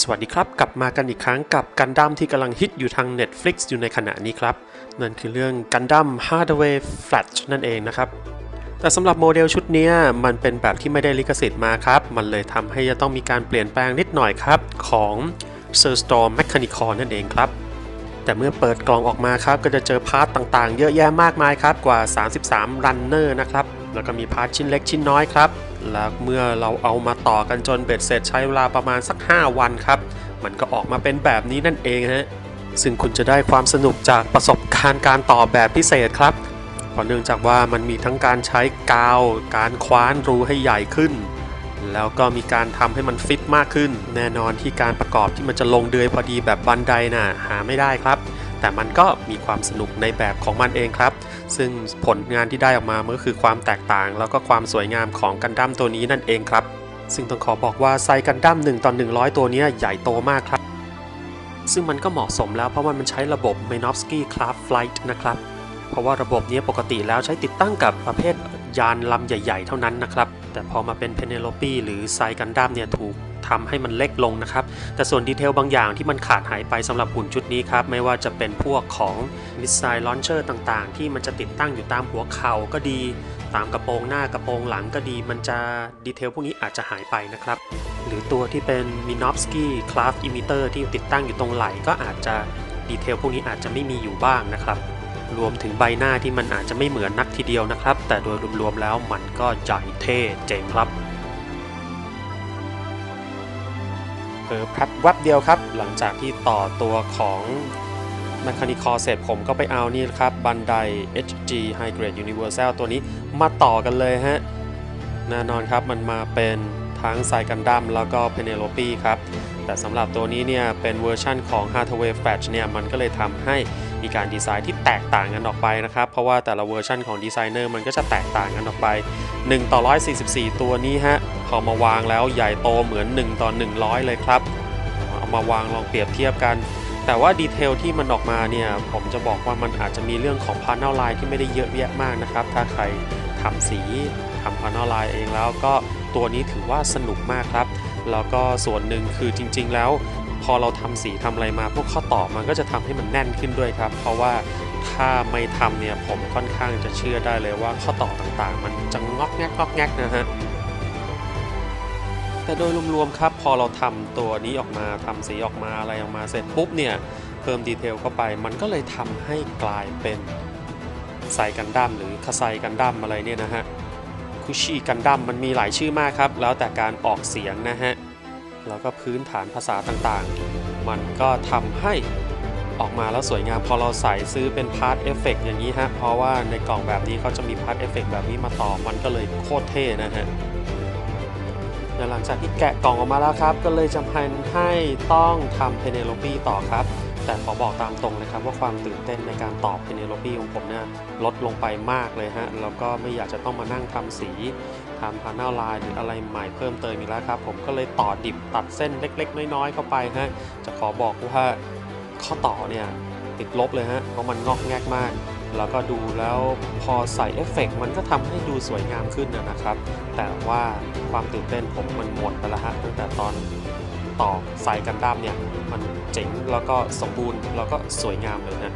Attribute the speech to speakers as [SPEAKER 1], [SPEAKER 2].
[SPEAKER 1] สวัสดีครับกลับมากันอีกครั้งกับกันดั้มที่กำลังฮิตอยู่ทาง Netflix อยู่ในขณะนี้ครับ นั่นคือเรื่องกันดั้ม Hardware Flash นั่นเองนะครับ แต่สำหรับโมเดลชุดนี้มันเป็นแบบที่ไม่ได้ลิขสิทธิ์มาครับ มันเลยทำให้จะต้องมีการเปลี่ยนแปลงนิดหน่อยครับ ของ s i r Storm Mechanical นั่นเองครับ แต่เมื่อเปิดกล่องออกมาครับ ก็จะเจอพาร์ตต่างๆ เยอะแยะมากมายครับกว่า 33รันเนอร์นะครับ แล้วก็มีพาร์ทชิ้นเล็กชิ้นน้อยครับ แล้วเมื่อเราเอามาต่อกันจนเบ็ดเสร็จใช้เวลาประมาณสัก 5 วันครับ มันก็ออกมาเป็นแบบนี้นั่นเองฮะซึ่งคุณจะได้ความสนุกจากประสบการณ์การต่อแบบพิเศษครับเพราะเนื่องจากว่ามันมีทั้งการใช้กาว การคว้านรูให้ใหญ่ขึ้น แล้วก็มีการทำให้มันฟิตมากขึ้น แน่นอนที่การประกอบที่มันจะลงเดือยพอดีแบบบันไดน่ะหาไม่ได้ครับ แต่มันก็มีความสนุกในแบบของมันเองครับ ซึ่งผลงานที่ได้ออกมามันก็คือความแตกต่าง แล้วก็ความสวยงามของกันดั้มตัวนี้นั่นเองครับ ซึ่งต้องขอบอกว่าไซกันดั้ม1ต่อ100 ตัวนี้ใหญ่โตมากครับ ซึ่งมันก็เหมาะสมแล้วเพราะว่ามันใช้ระบบ m e n o v s k y Craft Flight นะครับเพราะว่าระบบนี้ปกติแล้วใช้ติดตั้งกับประเภทยานลำใหญ่ ๆ เท่านั้นนะครับ แต่พอมาเป็น Penelope หรือไซกันดั้มเนี่ยถูก ทำให้มันเล็กลงนะครับ แต่ส่วนดีเทลบางอย่างที่มันขาดหายไปสำหรับหุ่นชุดนี้ครับ ไม่ว่าจะเป็นพวกของมิสไซล์ลอนเชอร์ต่างๆ ที่มันจะติดตั้งอยู่ตามหัวเข่าก็ดี ตามกระโปรงหน้ากระโปรงหลังก็ดี มันจะดีเทลพวกนี้อาจจะหายไปนะครับ หรือตัวที่เป็น Minovsky Craft Emitter ที่ติดตั้งอยู่ตรงไหล่ก็อาจจะดีเทลพวกนี้อาจจะไม่มีอยู่บ้างนะครับรวมถึงใบหน้าที่มันอาจจะไม่เหมือนนักทีเดียวนะครับ แต่โดยรวมๆแล้วมันก็ใหญ่เท่เจ๋งครับ เออพลับวับเดียวครับ หลังจากที่ต่อตัวของ Mechanical เสร็จผมก็ไปเอานี่ครับบันได HG High Grade Universal ตัวนี้มาต่อกันเลยฮะแน่นอนครับมันมาเป็นทั้งไซกันดั้มแล้วก็เพเนโลปีครับ แต่สำหรับตัวนี้เนี่ยเป็นเวอร์ชั่นของ Hardware Flash เนี่ยมันก็เลยทำให้ มีการดีไซน์ที่แตกต่างกันออกไปนะครับ เพราะว่าแต่ละเวอร์ชันของดีไซเนอร์มันก็จะแตกต่างกันออกไป 1 ต่อ 144 ตัวนี้ฮะพอมาวางแล้วใหญ่โตเหมือน 1 ต่อ 100 เลยครับ เอามาวางลองเปรียบเทียบกัน แต่ว่าดีเทลที่มันออกมาเนี่ย ผมจะบอกว่ามันอาจจะมีเรื่องของพา n น l ไลน์ที่ไม่ได้เยอะแยะมากนะครับ ถ้าใครทำสีทำพา n น l ไลน์เองแล้วก็ตัวนี้ถือว่าสนุกมากครับ แล้วก็ส่วนหนึ่งคือจริง ๆ แล้ว พอเราทำสีทำอะไรมา พวกข้อต่อมันก็จะทำให้มันแน่นขึ้นด้วยครับ เพราะว่าถ้าไม่ทำเนี่ยผมค่อนข้างจะเชื่อได้เลยว่าข้อต่อต่างๆ มันจะงอกแงกงอกแงกนะฮะแต่โดยรวมๆครับ พอเราทำตัวนี้ออกมาทำสีออกมาอะไรออกมาเสร็จปุ๊บเนี่ยเพิ่มดีเทลเข้าไป มันก็เลยทำให้กลายเป็นไซกันดั้มหรือคาไซกันดั้มอะไรเนี่ยนะฮะคุชิกันดั้มมันมีหลายชื่อมากครับ แล้วแต่การออกเสียงนะฮะ แล้วก็พื้นฐานภาษาต่างๆ มันก็ทำให้ออกมาแล้วสวยงามพอเราใส่ซื้อเป็นพาร์ทเอฟเฟกอย่างนี้ฮะ เพราะว่าในกล่องแบบนี้เขาจะมีพาร์ทเอฟเฟกแบบนี้มาต่อมันก็เลยโคตรเท่นะฮะหลังจากที่แกะกล่องออกมาแล้วครับ ก็เลยจำเป็นให้ต้องทำเพเนโลปีต่อครับ แต่ขอบอกตามตรงเลยครับว่าความตื่นเต้นในการตอบเพเนโลปีของผมเนี่ยลดลงไปมากเลยฮะแล้วก็ไม่อยากจะต้องมานั่งทำสีทำพาน l ไลน์หรืออะไรใหม่เพิ่มเติมอีกแล้วครับ ผมก็เลยต่อดิบตัดเส้นเล็ก ๆ น้อยๆเข้าไปฮะจะขอบอกว่าข้อต่อเนี่ยติดลบเลยฮะเพราะมันงอกแงกมากแล้วก็ดูแล้วพอใส่เอฟเฟกต์มันก็ทำให้ดูสวยงามขึ้นนะครับ แต่ว่าความตื่นเต้นผมมันหมดไปแล้วฮะตั้งแต่ตอน ต่อสายกันดั้มเนี่ยมันเจ๋งแล้วก็สมบูรณ์แล้วก็สวยงามเลยนะ